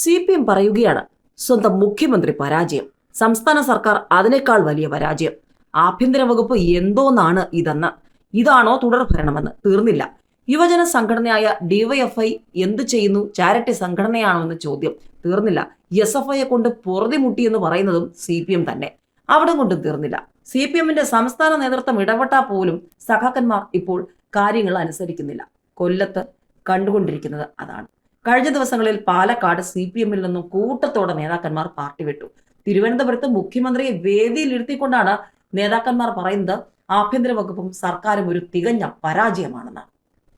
C P M പറയുകയാണ് സ്വന്തം മുഖ്യമന്ത്രി പരാജയം. സംസ്ഥാന സർക്കാർ അതിനേക്കാൾ വലിയ പരാജയം. ആഭ്യന്തര വകുപ്പ് എന്തോന്നാണ് ഇതെന്ന്. ഇതാണോ തുടർ ഭരണമെന്ന്. തീർന്നില്ല. യുവജന സംഘടനയായ ഡിവൈഎഫ്ഐ എന്ത് ചെയ്യുന്നു? ചാരിറ്റി സംഘടനയാണോ എന്ന ചോദ്യം. തീർന്നില്ല. എസ് എഫ് ഐയെ കൊണ്ട് പൊറുതിമുട്ടി എന്ന് പറയുന്നതും സി പി എം തന്നെ. അവിടെ കൊണ്ടും തീർന്നില്ല. സി പി എമ്മിന്റെ സംസ്ഥാന നേതൃത്വം ഇടപെട്ടാൽ പോലും സഖാക്കന്മാർ ഇപ്പോൾ കാര്യങ്ങൾ അനുസരിക്കുന്നില്ല. കൊല്ലത്ത് കണ്ടുകൊണ്ടിരിക്കുന്നത് അതാണ്. കഴിഞ്ഞ ദിവസങ്ങളിൽ പാലക്കാട് സി പി എമ്മിൽ നിന്നും കൂട്ടത്തോടെ നേതാക്കന്മാർ പാർട്ടി വിട്ടു. തിരുവനന്തപുരത്ത് മുഖ്യമന്ത്രിയെ വേദിയിലിരുത്തിക്കൊണ്ടാണ് നേതാക്കന്മാർ പറയുന്നത് ആഭ്യന്തര വകുപ്പും സർക്കാരും ഒരു തികഞ്ഞ പരാജയമാണെന്ന്.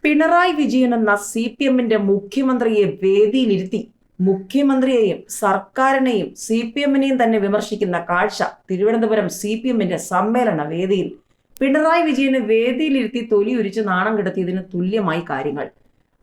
പിണറായി വിജയൻ എന്ന സി പി എമ്മിന്റെ മുഖ്യമന്ത്രിയെ വേദിയിലിരുത്തി മുഖ്യമന്ത്രിയെയും സർക്കാരിനെയും സി പി എമ്മിനെയും തന്നെ വിമർശിക്കുന്ന കാഴ്ച തിരുവനന്തപുരം സി പി എമ്മിന്റെ സമ്മേളന വേദിയിൽ. പിണറായി വിജയനെ വേദിയിലിരുത്തി തൊലിയുരിച്ച് നാണം കിടത്തിയതിന് തുല്യമായി കാര്യങ്ങൾ.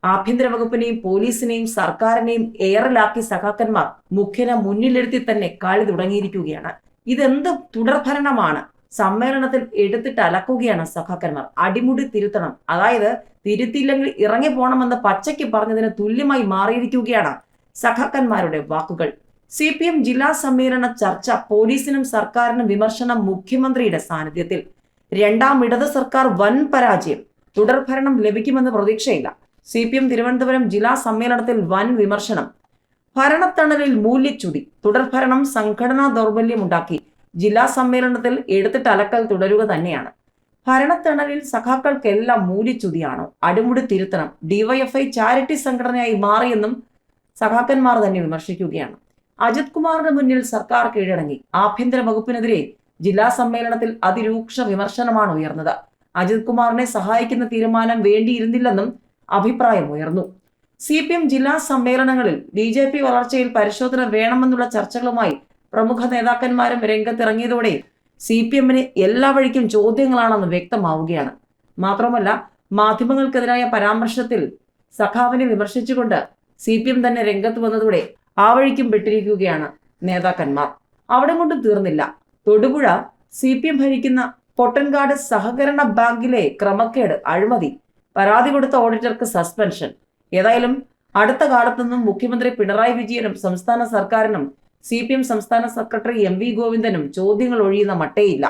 ആഭ്യന്തര വകുപ്പിനെയും പോലീസിനെയും സർക്കാരിനെയും ഏറലാക്കി സഖാക്കന്മാർ മുഖ്യനെ മുന്നിലിരുത്തി തന്നെ കാളി തുടങ്ങിയിരിക്കുകയാണ്. ഇതെന്ത് തുടർഭരണമാണ്? സമ്മേളനത്തിൽ എടുത്തിട്ട് അലക്കുകയാണ് സഖാക്കന്മാർ. അടിമുടി തിരുത്തണം. അതായത് തിരുത്തിയില്ലെങ്കിൽ ഇറങ്ങി പോണമെന്ന് പച്ചയ്ക്ക് പറഞ്ഞതിന് തുല്യമായി മാറിയിരിക്കുകയാണ് സഖാക്കന്മാരുടെ വാക്കുകൾ. സി പി എം ജില്ലാ സമ്മേളന ചർച്ച പോലീസിനും സർക്കാരിനും വിമർശനം മുഖ്യമന്ത്രിയുടെ സാന്നിധ്യത്തിൽ. രണ്ടാം ഇടത് സർക്കാർ വൻ പരാജയം. തുടർഭരണം ലഭിക്കുമെന്ന് പ്രതീക്ഷയില്ല. സി പി എം തിരുവനന്തപുരം ജില്ലാ സമ്മേളനത്തിൽ വൻ വിമർശനം. ഭരണത്തണലിൽ മൂല്യച്യുതി തുടർഭരണം സംഘടനാ ദൗർബല്യമുണ്ടാക്കി. ജില്ലാ സമ്മേളനത്തിൽ എടുത്തിട്ടലക്കൽ തുടരുക തന്നെയാണ്. ഭരണത്തണലിൽ സഖാക്കൾക്കെല്ലാം മൂല്യച്യുതിയാണോ? അടിമുടി തിരുത്തണം. ഡിവൈഎഫ്ഐ ചാരിറ്റി സംഘടനയായി മാറിയെന്നും സഖാക്കന്മാർ തന്നെ വിമർശിക്കുകയാണ്. അജിത് കുമാറിന് മുന്നിൽ സർക്കാർ കീഴടങ്ങി. ആഭ്യന്തര വകുപ്പിനെതിരെ ജില്ലാ സമ്മേളനത്തിൽ അതിരൂക്ഷ വിമർശനമാണ് ഉയർന്നത്. അജിത് കുമാറിനെ സഹായിക്കുന്ന തീരുമാനം വേണ്ടിയിരുന്നില്ലെന്നും അഭിപ്രായം ഉയർന്നു. സി പി എം ജില്ലാ സമ്മേളനങ്ങളിൽ ബി ജെ പി വളർച്ചയിൽ പരിശോധന വേണമെന്നുള്ള ചർച്ചകളുമായി പ്രമുഖ നേതാക്കന്മാരും രംഗത്തിറങ്ങിയതോടെ സി പി എമ്മിന് എല്ലാ വഴിക്കും ചോദ്യങ്ങളാണെന്ന് വ്യക്തമാവുകയാണ്. മാത്രമല്ല മാധ്യമങ്ങൾക്കെതിരായ പരാമർശത്തിൽ സഖാവിനെ വിമർശിച്ചുകൊണ്ട് സി പി എം തന്നെ രംഗത്ത് വന്നതോടെ ആ വഴിക്കും പെട്ടിരിക്കുകയാണ് നേതാക്കന്മാർ. അവിടെ കൊണ്ടും തീർന്നില്ല. തൊടുപുഴ സി പി എം ഭരിക്കുന്ന പൊട്ടൻകാട് സഹകരണ ബാങ്കിലെ ക്രമക്കേട് അഴിമതി. പരാതി കൊടുത്ത ഓഡിറ്റർക്ക് സസ്പെൻഷൻ. ഏതായാലും അടുത്ത കാലത്തൊന്നും മുഖ്യമന്ത്രി പിണറായി വിജയനും സംസ്ഥാന സർക്കാരിനും സി പി എം സംസ്ഥാന സെക്രട്ടറി എം വി ഗോവിന്ദനും ചോദ്യങ്ങൾ ഒഴിയുന്ന മട്ടേയില്ല.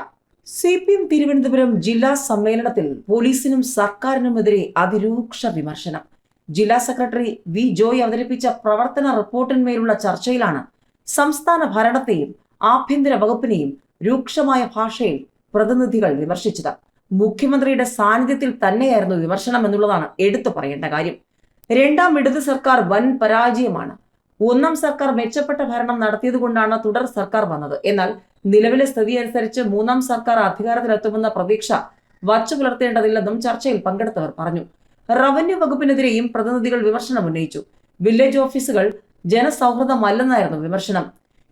സി പി എം തിരുവനന്തപുരം ജില്ലാ സമ്മേളനത്തിൽ പോലീസിനും സർക്കാരിനുമെതിരെ അതിരൂക്ഷ വിമർശനം. ജില്ലാ സെക്രട്ടറി വി ജോയ് അവതരിപ്പിച്ച പ്രവർത്തന റിപ്പോർട്ടിന്മേലുള്ള ചർച്ചയിലാണ് സംസ്ഥാന ഭരണത്തെയും ആഭ്യന്തര വകുപ്പിനെയും രൂക്ഷമായ ഭാഷയിൽ പ്രതിനിധികൾ വിമർശിച്ചത്. മുഖ്യമന്ത്രിയുടെ സാന്നിധ്യത്തിൽ തന്നെയായിരുന്നു വിമർശനം എന്നുള്ളതാണ് എടുത്തു പറയേണ്ട കാര്യം. രണ്ടാം ഇടത് സർക്കാർ വൻ പരാജയമാണ്. ഒന്നാം സർക്കാർ മെച്ചപ്പെട്ട ഭരണം നടത്തിയത് കൊണ്ടാണ് തുടർ സർക്കാർ വന്നത്. എന്നാൽ നിലവിലെ സ്ഥിതി അനുസരിച്ച് മൂന്നാം സർക്കാർ അധികാരത്തിലെത്തുമെന്ന പ്രതീക്ഷ വച്ചു പുലർത്തേണ്ടതില്ലെന്നും ചർച്ചയിൽ പങ്കെടുത്തവർ പറഞ്ഞു. റവന്യൂ വകുപ്പിനെതിരെയും പ്രതിനിധികൾ വിമർശനം ഉന്നയിച്ചു. വില്ലേജ് ഓഫീസുകൾ ജനസൗഹൃദമല്ലെന്നായിരുന്നു വിമർശനം.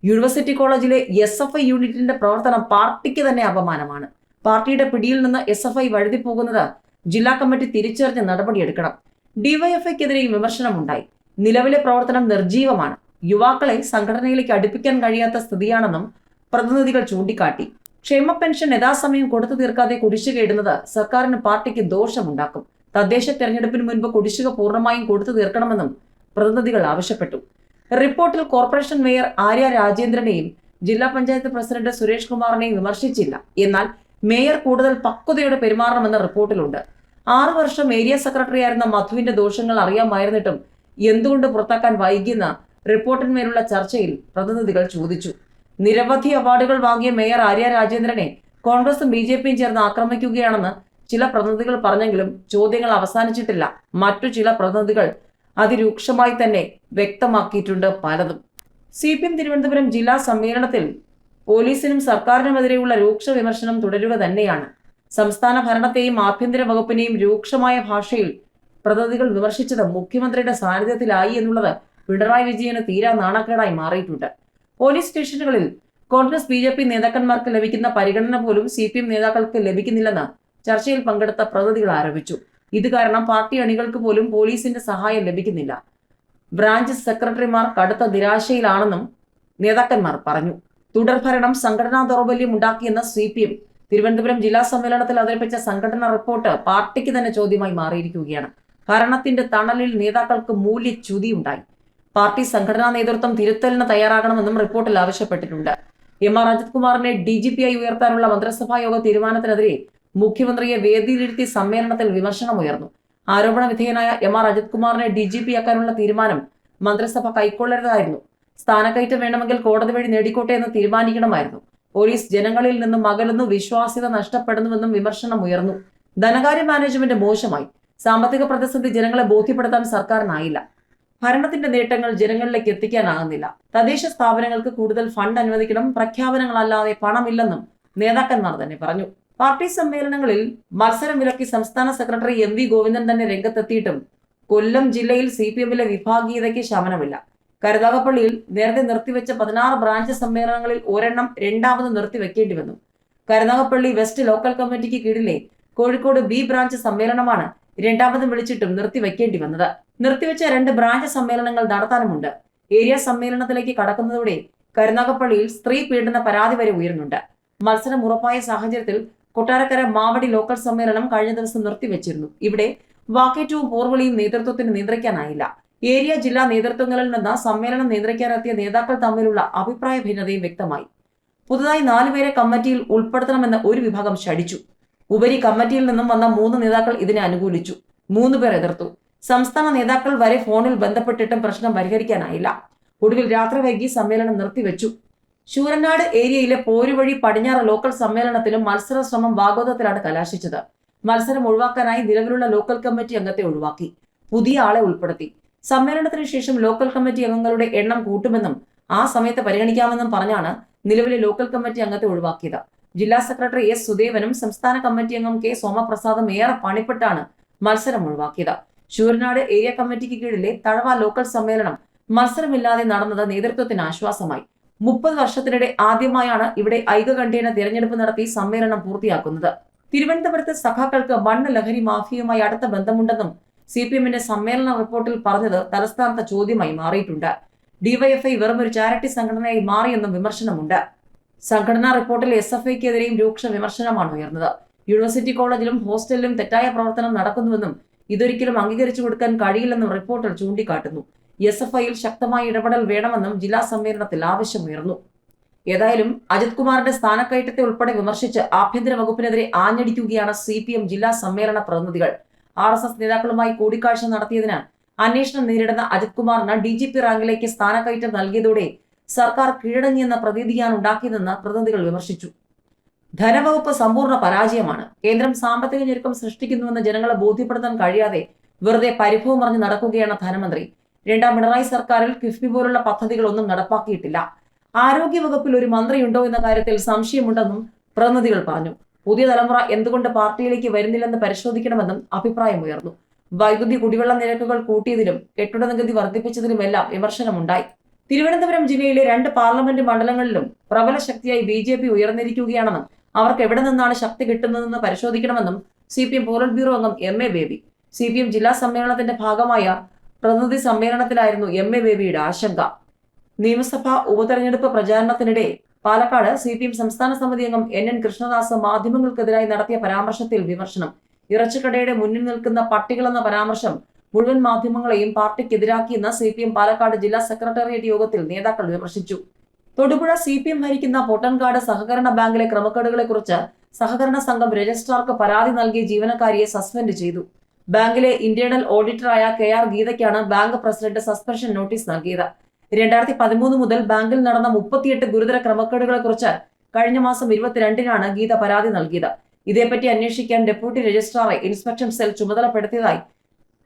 യൂണിവേഴ്സിറ്റി കോളേജിലെ എസ് എഫ് ഐ യൂണിറ്റിന്റെ പ്രവർത്തനം പാർട്ടിക്ക് തന്നെ അപമാനമാണ്. പാർട്ടിയുടെ പിടിയിൽ നിന്ന് എസ് എഫ് ഐ വഴുതിപ്പോകുന്നത് ജില്ലാ കമ്മിറ്റി തിരിച്ചറിഞ്ഞ് നടപടിയെടുക്കണം. ഡിവൈഎഫ്ഐക്കെതിരെയും വിമർശനമുണ്ടായി. നിലവിലെ പ്രവർത്തനം നിർജീവമാണ് യുവാക്കളെ സംഘടനയിലേക്ക് അടുപ്പിക്കാൻ കഴിയാത്ത സ്ഥിതിയാണെന്നും പ്രതിനിധികൾ ചൂണ്ടിക്കാട്ടി. ക്ഷേമ പെൻഷൻ യഥാസമയം കൊടുത്തു തീർക്കാതെ കുടിശ്ശിക ഇടുന്നത് സർക്കാരിന് പാർട്ടിക്ക് ദോഷമുണ്ടാക്കും. തദ്ദേശ തെരഞ്ഞെടുപ്പിന് മുൻപ് കുടിശ്ശിക പൂർണമായും കൊടുത്തു തീർക്കണമെന്നും പ്രതിനിധികൾ ആവശ്യപ്പെട്ടു. റിപ്പോർട്ടിൽ കോർപ്പറേഷൻ മേയർ ആര്യ രാജേന്ദ്രനെയും ജില്ലാ പഞ്ചായത്ത് പ്രസിഡന്റ് സുരേഷ് കുമാറിനെയും വിമർശിച്ചില്ല. എന്നാൽ മേയർ കൂടുതൽ പക്വതയോടെ പെരുമാറണമെന്ന റിപ്പോർട്ടിലുണ്ട്. ആറു വർഷം ഏരിയ സെക്രട്ടറി ആയിരുന്ന മധുവിന്റെ ദോഷങ്ങൾ അറിയാമായിരുന്നിട്ടും എന്തുകൊണ്ട് പുറത്താക്കാൻ വൈകിയെന്ന റിപ്പോർട്ടിന്മേലുള്ള ചർച്ചയിൽ പ്രതിനിധികൾ ചോദിച്ചു. നിരവധി അവാർഡുകൾ വാങ്ങിയ മേയർ ആര്യ രാജേന്ദ്രനെ കോൺഗ്രസും ബി ജെ പിയും ചേർന്ന് ആക്രമിക്കുകയാണെന്ന് ചില പ്രതിനിധികൾ പറഞ്ഞെങ്കിലും ചോദ്യങ്ങൾ അവസാനിച്ചിട്ടില്ല. മറ്റു ചില പ്രതിനിധികൾ അതിരൂക്ഷമായി തന്നെ വ്യക്തമാക്കിയിട്ടുണ്ട് പലതും. സി പി എം തിരുവനന്തപുരം ജില്ലാ സമ്മേളനത്തിൽ പോലീസിനും സർക്കാരിനുമെതിരെയുള്ള രൂക്ഷ വിമർശനം തുടരുക തന്നെയാണ്. സംസ്ഥാന ഭരണത്തെയും ആഭ്യന്തര വകുപ്പിനെയും രൂക്ഷമായ ഭാഷയിൽ പ്രതിനിധികൾ വിമർശിച്ചത് മുഖ്യമന്ത്രിയുടെ സാന്നിധ്യത്തിലായി എന്നുള്ളത് പിണറായി വിജയന് തീരാ നാണക്കേടായി മാറിയിട്ടുണ്ട്. പോലീസ് സ്റ്റേഷനുകളിൽ കോൺഗ്രസ് ബി ജെ പി നേതാക്കന്മാർക്ക് ലഭിക്കുന്ന പരിഗണന പോലും സി പി എം നേതാക്കൾക്ക് ലഭിക്കുന്നില്ലെന്ന് ചർച്ചയിൽ പങ്കെടുത്ത പ്രതിനിധികൾ ആരോപിച്ചു. ഇത് കാരണം പാർട്ടി അണികൾക്ക് പോലും പോലീസിന്റെ സഹായം ലഭിക്കുന്നില്ല. ബ്രാഞ്ച് സെക്രട്ടറിമാർ കടുത്ത നിരാശയിലാണെന്നും നേതാക്കന്മാർ പറഞ്ഞു. തുടർഭരണം സംഘടനാ ദൗർബല്യം ഉണ്ടാക്കിയെന്ന സി പി എം തിരുവനന്തപുരം ജില്ലാ സമ്മേളനത്തിൽ അവതരിപ്പിച്ച സംഘടനാ റിപ്പോർട്ട് പാർട്ടിക്ക് തന്നെ ചോദ്യമായി മാറിയിരിക്കുകയാണ്. ഭരണത്തിന്റെ തണലിൽ നേതാക്കൾക്ക് മൂല്യച്യുതിയുണ്ടായി. പാർട്ടി സംഘടനാ നേതൃത്വം തിരുത്തലിന് തയ്യാറാകണമെന്നും റിപ്പോർട്ടിൽ ആവശ്യപ്പെട്ടിട്ടുണ്ട്. എം ആർ അജിത് കുമാറിനെ ഡി ജി പി ആയി ഉയർത്താനുള്ള മന്ത്രിസഭാ യോഗ തീരുമാനത്തിനെതിരെ മുഖ്യമന്ത്രിയെ വേദിയിലിരുത്തി സമ്മേളനത്തിൽ വിമർശനമുയർന്നു ആരോപണ വിധേയനായ എം ആർ അജിത് കുമാറിനെ ഡി ജി പി ആക്കാനുള്ള തീരുമാനം മന്ത്രിസഭ കൈക്കൊള്ളരുതായിരുന്നു. സ്ഥാനക്കയറ്റം വേണമെങ്കിൽ കോടതി വഴി നേടിക്കോട്ടെ എന്ന് തീരുമാനിക്കണമായിരുന്നു. പോലീസ് ജനങ്ങളിൽ നിന്നും അകലുന്നു വിശ്വാസ്യത നഷ്ടപ്പെടുന്നുവെന്നും വിമർശനം ഉയർന്നു. ധനകാര്യ മാനേജ്മെന്റ് മോശമായി. സാമ്പത്തിക പ്രതിസന്ധി ജനങ്ങളെ ബോധ്യപ്പെടുത്താൻ സർക്കാരിനായില്ല. ഭരണത്തിന്റെ നേട്ടങ്ങൾ ജനങ്ങളിലേക്ക് എത്തിക്കാനാകുന്നില്ല. തദ്ദേശ സ്ഥാപനങ്ങൾക്ക് കൂടുതൽ ഫണ്ട് അനുവദിക്കണം പ്രഖ്യാപനങ്ങളല്ലാതെ പണമില്ലെന്നും നേതാക്കന്മാർ തന്നെ പറഞ്ഞു. പാർട്ടി സമ്മേളനങ്ങളിൽ മത്സരം വിലക്കി സംസ്ഥാന സെക്രട്ടറി എം വി ഗോവിന്ദൻ തന്നെ രംഗത്തെത്തിയിട്ടും കൊല്ലം ജില്ലയിൽ സി പി എമ്മിലെ വിഭാഗീയതയ്ക്ക് ശമനമില്ല. കരുനാഗപ്പള്ളിയിൽ നേരത്തെ നിർത്തിവെച്ച പതിനാറ് ബ്രാഞ്ച് സമ്മേളനങ്ങളിൽ ഒരെണ്ണം രണ്ടാമത് നിർത്തിവെക്കേണ്ടി വന്നു. കരുനാഗപ്പള്ളി വെസ്റ്റ് ലോക്കൽ കമ്മിറ്റിക്ക് കീഴിലെ കോഴിക്കോട് ബി ബ്രാഞ്ച് സമ്മേളനമാണ് രണ്ടാമതും വിളിച്ചിട്ടും നിർത്തിവെക്കേണ്ടി വന്നത്. നിർത്തിവെച്ച രണ്ട് ബ്രാഞ്ച് സമ്മേളനങ്ങൾ നടത്താനുമുണ്ട്. ഏരിയ സമ്മേളനത്തിലേക്ക് കടക്കുന്നതോടെ കരുനാഗപ്പള്ളിയിൽ സ്ത്രീ പീഡന പരാതി വരെ ഉയരുന്നുണ്ട്. മത്സരം ഉറപ്പായ സാഹചര്യത്തിൽ കൊട്ടാരക്കര മാവടി ലോക്കൽ സമ്മേളനം കഴിഞ്ഞ ദിവസം നിർത്തിവെച്ചിരുന്നു. ഇവിടെ വാക്കേറ്റവും പോർവളിയും നേതൃത്വത്തിന് നിയന്ത്രിക്കാനായില്ല. ഏരിയ ജില്ലാ നേതൃത്വങ്ങളിൽ നിന്ന് സമ്മേളനം നിയന്ത്രിക്കാനെത്തിയ നേതാക്കൾ തമ്മിലുള്ള അഭിപ്രായ ഭിന്നതയും വ്യക്തമായി. പുതുതായി നാലുപേരെ കമ്മിറ്റിയിൽ ഉൾപ്പെടുത്തണമെന്ന് ഒരു വിഭാഗം ശടിച്ചു ഉപരി കമ്മിറ്റിയിൽ നിന്നും വന്ന മൂന്ന് നേതാക്കൾ ഇതിനെ അനുകൂലിച്ചു. മൂന്ന് പേർ എതിർത്തു. സംസ്ഥാന നേതാക്കൾ വരെ ഫോണിൽ ബന്ധപ്പെട്ടിട്ടും പ്രശ്നം പരിഹരിക്കാനായില്ല. ഒടുവിൽ രാത്രി വൈകി സമ്മേളനം നിർത്തിവെച്ചു. ശൂരനാട് ഏരിയയിലെ പോരുവഴി പടിഞ്ഞാറ് ലോക്കൽ സമ്മേളനത്തിലും മത്സര ശ്രമം വാഗോദത്തിലാണ് കലാശിച്ചത്. മത്സരം ഒഴിവാക്കാനായി നിലവിലുള്ള ലോക്കൽ കമ്മിറ്റി അംഗത്തെ ഒഴിവാക്കി. പുതിയ ആളെ ഉൾപ്പെടുത്തി. സമ്മേളനത്തിന് ശേഷം ലോക്കൽ കമ്മിറ്റി അംഗങ്ങളുടെ എണ്ണം കൂട്ടുമെന്നും ആ സമയത്ത് പരിഗണിക്കാമെന്നും പറഞ്ഞാണ് നിലവിലെ ലോക്കൽ കമ്മിറ്റി അംഗത്തെ ഒഴിവാക്കിയത്. ജില്ലാ സെക്രട്ടറി എസ് സുദേവനും സംസ്ഥാന കമ്മിറ്റി അംഗം കെ സോമപ്രസാദും ഏറെ പണിപ്പെട്ടാണ് മത്സരം ഒഴിവാക്കിയത്. ശൂരനാട് ഏരിയ കമ്മിറ്റിക്ക് കീഴിലെ തഴവ ലോക്കൽ സമ്മേളനം മത്സരമില്ലാതെ നടന്നത് നേതൃത്വത്തിന് ആശ്വാസമായി. മുപ്പത് വർഷത്തിനിടെ ആദ്യമായാണ് ഇവിടെ ഐകകണ്ഠേന തിരഞ്ഞെടുപ്പ് നടത്തി സമ്മേളനം പൂർത്തിയാക്കുന്നത്. തിരുവനന്തപുരത്തെ സഖാക്കൾക്ക് മണ്ണ് ലഹരി മാഫിയയുമായി അടുത്ത ബന്ധമുണ്ടെന്നും സി പി എമ്മിന്റെ സമ്മേളന റിപ്പോർട്ടിൽ പറഞ്ഞത് തലസ്ഥാനത്തെ ചോദ്യമായി മാറിയിട്ടുണ്ട്. ഡിവൈഎഫ്ഐ വെറും ഒരു ചാരിറ്റി സംഘടനയായി മാറിയെന്നും വിമർശനമുണ്ട്. സംഘടനാ റിപ്പോർട്ടിൽ എസ് എഫ് ഐക്കെതിരെയും രൂക്ഷ വിമർശനമാണ് ഉയർന്നത്. യൂണിവേഴ്സിറ്റി കോളേജിലും ഹോസ്റ്റലിലും തെറ്റായ പ്രവർത്തനം നടക്കുന്നുവെന്നും ഇതൊരിക്കലും അംഗീകരിച്ചു കൊടുക്കാൻ കഴിയില്ലെന്നും റിപ്പോർട്ടിൽ ചൂണ്ടിക്കാട്ടുന്നു. എസ് എഫ് ഐയിൽ ശക്തമായ ഇടപെടൽ വേണമെന്നും ജില്ലാ സമ്മേളനത്തിൽ ആവശ്യമുയർന്നു. ഏതായാലും അജിത് കുമാറിന്റെ സ്ഥാനക്കയറ്റത്തെ ഉൾപ്പെടെ വിമർശിച്ച് ആഭ്യന്തര വകുപ്പിനെതിരെ ആഞ്ഞടിക്കുകയാണ് സി പി എം ജില്ലാ സമ്മേളന പ്രതിനിധികൾ. ആർ എസ് എസ് നേതാക്കളുമായി കൂടിക്കാഴ്ച നടത്തിയതിന് അന്വേഷണം നേരിടുന്ന അജിത് കുമാറിന് ഡി ജി പി റാങ്കിലേക്ക് സ്ഥാനക്കയറ്റം നൽകിയതോടെ സർക്കാർ കീഴടങ്ങിയെന്ന പ്രതീതിയാണ് ഉണ്ടാക്കിയതെന്ന് പ്രതിനിധികൾ വിമർശിച്ചു. ധനവകുപ്പ് സമ്പൂർണ പരാജയമാണ്. കേന്ദ്രം സാമ്പത്തിക ഞെരുക്കം സൃഷ്ടിക്കുന്നുവെന്ന് ജനങ്ങളെ ബോധ്യപ്പെടുത്താൻ കഴിയാതെ വെറുതെ പരിഭവം പറഞ്ഞ് നടക്കുകയാണ് ധനമന്ത്രി. രണ്ടാം പിണറായി സർക്കാരിൽ കിഫ്ബി പോലുള്ള പദ്ധതികളൊന്നും നടപ്പാക്കിയിട്ടില്ല. ആരോഗ്യവകുപ്പിൽ ഒരു മന്ത്രിയുണ്ടോ എന്ന കാര്യത്തിൽ സംശയമുണ്ടെന്നും പ്രതിനിധികൾ പറഞ്ഞു. പുതിയ തലമുറ എന്തുകൊണ്ട് പാർട്ടിയിലേക്ക് വരുന്നില്ലെന്ന് പരിശോധിക്കണമെന്നും അഭിപ്രായമുയർന്നു. വൈദ്യുതി കുടിവെള്ള നിരക്കുകൾ കൂട്ടിയതിലും കെട്ടിട നികുതി വർദ്ധിപ്പിച്ചതിലുമെല്ലാം വിമർശനമുണ്ടായി. തിരുവനന്തപുരം ജില്ലയിലെ രണ്ട് പാർലമെന്റ് മണ്ഡലങ്ങളിലും പ്രബല ശക്തിയായി ബി ജെ പി ഉയർന്നിരിക്കുകയാണെന്നും അവർക്ക് എവിടെ നിന്നാണ് ശക്തി കിട്ടുന്നതെന്ന് പരിശോധിക്കണമെന്നും C P M polit bureau അംഗം M A Baby C P M ജില്ലാ സമ്മേളനത്തിന്റെ ഭാഗമായ പ്രതിനിധി സമ്മേളനത്തിലായിരുന്നു എം എ ബേബിയുടെ ആശങ്ക. നിയമസഭാ ഉപതെരഞ്ഞെടുപ്പ് പ്രചാരണത്തിനിടെ പാലക്കാട് സി പി എം സംസ്ഥാന സമിതി അംഗം എൻ എൻ കൃഷ്ണദാസ് മാധ്യമങ്ങൾക്കെതിരായി നടത്തിയ പരാമർശത്തിൽ വിമർശനം. ഇറച്ചിക്കടയുടെ മുന്നിൽ നിൽക്കുന്ന പട്ടികളെന്ന പരാമർശം മുഴുവൻ മാധ്യമങ്ങളെയും പാർട്ടിക്കെതിരാക്കിയെന്ന് സി പി എം പാലക്കാട് ജില്ലാ സെക്രട്ടേറിയറ്റ് യോഗത്തിൽ നേതാക്കൾ വിമർശിച്ചു. തൊടുപുഴ സി പി എം ഭരിക്കുന്ന പൊട്ടൻകാട് സഹകരണ ബാങ്കിലെ ക്രമക്കേടുകളെക്കുറിച്ച് സഹകരണ സംഘം രജിസ്ട്രാർക്ക് പരാതി നൽകിയ ജീവനക്കാരിയെ സസ്പെൻഡ് ചെയ്തു. ബാങ്കിലെ ഇന്റേണൽ ഓഡിറ്ററായ കെ ആർ ഗീതയ്ക്കാണ് ബാങ്ക് പ്രസിഡന്റ് സസ്പെൻഷൻ നോട്ടീസ് നൽകിയത്. രണ്ടായിരത്തി പതിമൂന്ന് മുതൽ ബാങ്കിൽ നടന്ന മുപ്പത്തിയെട്ട് ഗുരുതര ക്രമക്കേടുകളെക്കുറിച്ച് കഴിഞ്ഞ മാസം ഇരുപത്തിരണ്ടിനാണ് ഗീത പരാതി നൽകിയത്. ഇതേപ്പറ്റി അന്വേഷിക്കാൻ ഡെപ്യൂട്ടി രജിസ്ട്രാറെ ഇൻസ്പെക്ഷൻ സെൽ ചുമതലപ്പെടുത്തിയതായി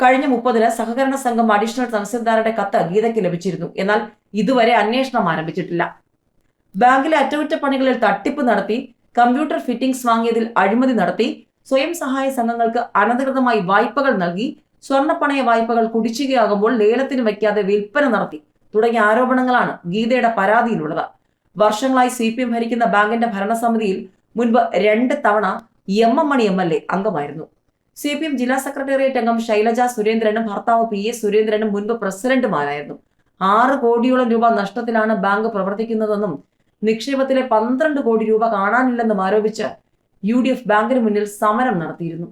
കഴിഞ്ഞ മുപ്പതിന് സഹകരണ സംഘം അഡീഷണൽ തഹസിൽദാരുടെ കത്ത് ഗീതയ്ക്ക് ലഭിച്ചിരുന്നു. എന്നാൽ ഇതുവരെ അന്വേഷണം ആരംഭിച്ചിട്ടില്ല. ബാങ്കിലെ അറ്റകുറ്റപ്പണികളിൽ തട്ടിപ്പ് നടത്തി കമ്പ്യൂട്ടർ ഫിറ്റിംഗ്സ് വാങ്ങിയതിൽ അഴിമതി നടത്തി സ്വയം സഹായ സംഘങ്ങൾക്ക് അനധികൃതമായി വായ്പകൾ നൽകി സ്വർണപ്പണയ വായ്പകൾ കുടിശ്ശികയാകുമ്പോൾ ലേലത്തിന് വയ്ക്കാതെ വിൽപ്പന നടത്തി. തുടങ്ങിയ ആരോപണങ്ങളാണ് ഗീതയുടെ പരാതിയിലുള്ളത്. വർഷങ്ങളായി സി പി എം ഭരിക്കുന്ന ബാങ്കിന്റെ ഭരണസമിതിയിൽ മുൻപ് രണ്ട് തവണ M M Mani M L A അംഗമായിരുന്നു. സി പി എം ജില്ലാ സെക്രട്ടേറിയറ്റ് അംഗം ശൈലജ സുരേന്ദ്രനും ഭർത്താവ് പി എ സുരേന്ദ്രനും മുൻപ് പ്രസിഡന്റുമാരായിരുന്നു. ആറ് കോടിയോളം രൂപ നഷ്ടത്തിലാണ് ബാങ്ക് പ്രവർത്തിക്കുന്നതെന്നും നിക്ഷേപത്തിലെ പന്ത്രണ്ട് കോടി രൂപ കാണാനില്ലെന്നും ആരോപിച്ച് യു ഡി എഫ് ബാങ്കിന് മുന്നിൽ സമരം നടത്തിയിരുന്നു.